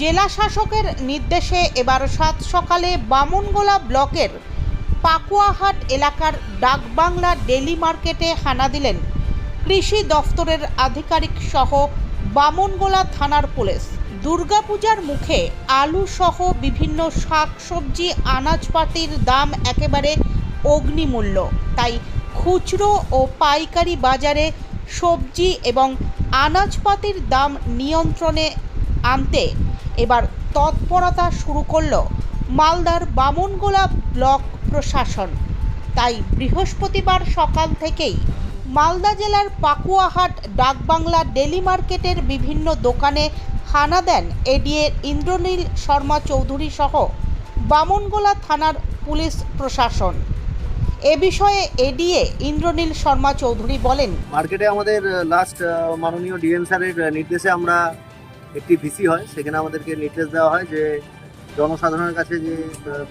জেলা শাসকের নির্দেশে এবার সাত সকালে বামনগোলা ব্লকের পাকুয়াহাট এলাকার ডাকবাংলা ডেলি মার্কেটে হানা দিলেন কৃষি দফতরের আধিকারিক সহ বামনগোলা থানার পুলিশ। দুর্গাপূজার মুখে আলু সহ বিভিন্ন শাকসবজি, আনাজপাতির দাম একেবারে অগ্নিমূল্য। তাই খুচরো ও পাইকারি বাজারে সবজি এবং আনাজপাতির দাম নিয়ন্ত্রণে আনতে। এবার তৎপরতা শুরু করল মালদার বামনগোলা ব্লক প্রশাসন। তাই বৃহস্পতিবার সকাল থেকেই মালদা জেলার পাকুয়াহাট, ডাকবাংলা, ডেলি মার্কেটের বিভিন্ন দোকানে হানা দেন এডিএ ইন্দ্রনীল শর্মা চৌধুরী সহ বামনগোলা থানার পুলিশ প্রশাসন। এ বিষয়ে এডিএ ইন্দ্রনীল শর্মা চৌধুরী বলেন, মার্কেটে আমাদের লাস্ট মাননীয় ডিএম স্যারের নির্দেশে আমরা একটি ভিসি হয়, সেখানে আমাদেরকে নির্দেশ দেওয়া হয় যে জনসাধারণের কাছে যে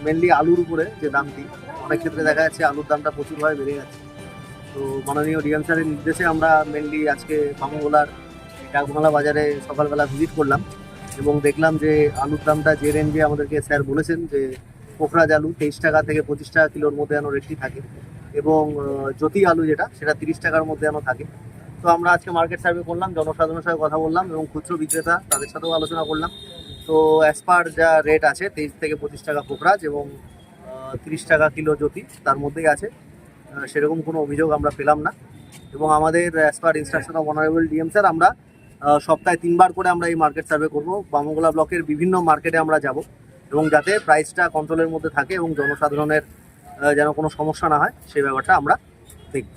মেনলি আলুর উপরে যে দামটি, অনেক ক্ষেত্রে দেখা যাচ্ছে আলুর দামটা প্রচুরভাবে বেড়ে যাচ্ছে। তো মাননীয় ডিএম স্যারের নির্দেশে আমরা মেনলি আজকে ভামগোলার ডাকবাংলা বাজারে সকালবেলা ভিজিট করলাম এবং দেখলাম যে আলুর দামটা যে রেঞ্জে আমাদেরকে স্যার বলেছেন যে পোখরাজ আলু তেইশ টাকা থেকে পঁচিশ টাকা কিলোর মধ্যে যেন রেটটি থাকে এবং জ্যোতি আলু যেটা, সেটা তিরিশ টাকার মধ্যে যেন থাকে। তো আমরা আজকে মার্কেট সার্ভে করলাম, জনসাধারণের সাথে কথা বললাম এবং খুচরো বিক্রেতা তাদের সাথেও আলোচনা করলাম। তো অ্যাজ পার যা রেট আছে, তেইশ থেকে পঁচিশ টাকা পোখরাজ এবং তিরিশ টাকা কিলো জ্যোতি, তার মধ্যেই আছে। সেরকম কোনো অভিযোগ আমরা পেলাম না। এবং আমাদের as per instruction of honourable DM sir আমরা সপ্তাহে তিনবার করে আমরা এই মার্কেট সার্ভে করব। বামগোলা ব্লকের বিভিন্ন মার্কেটে আমরা যাব এবং যাতে প্রাইসটা কন্ট্রোলের মধ্যে থাকে এবং জনসাধারণের যেন কোনো সমস্যা না হয়, সেই ব্যাপারটা আমরা দেখব।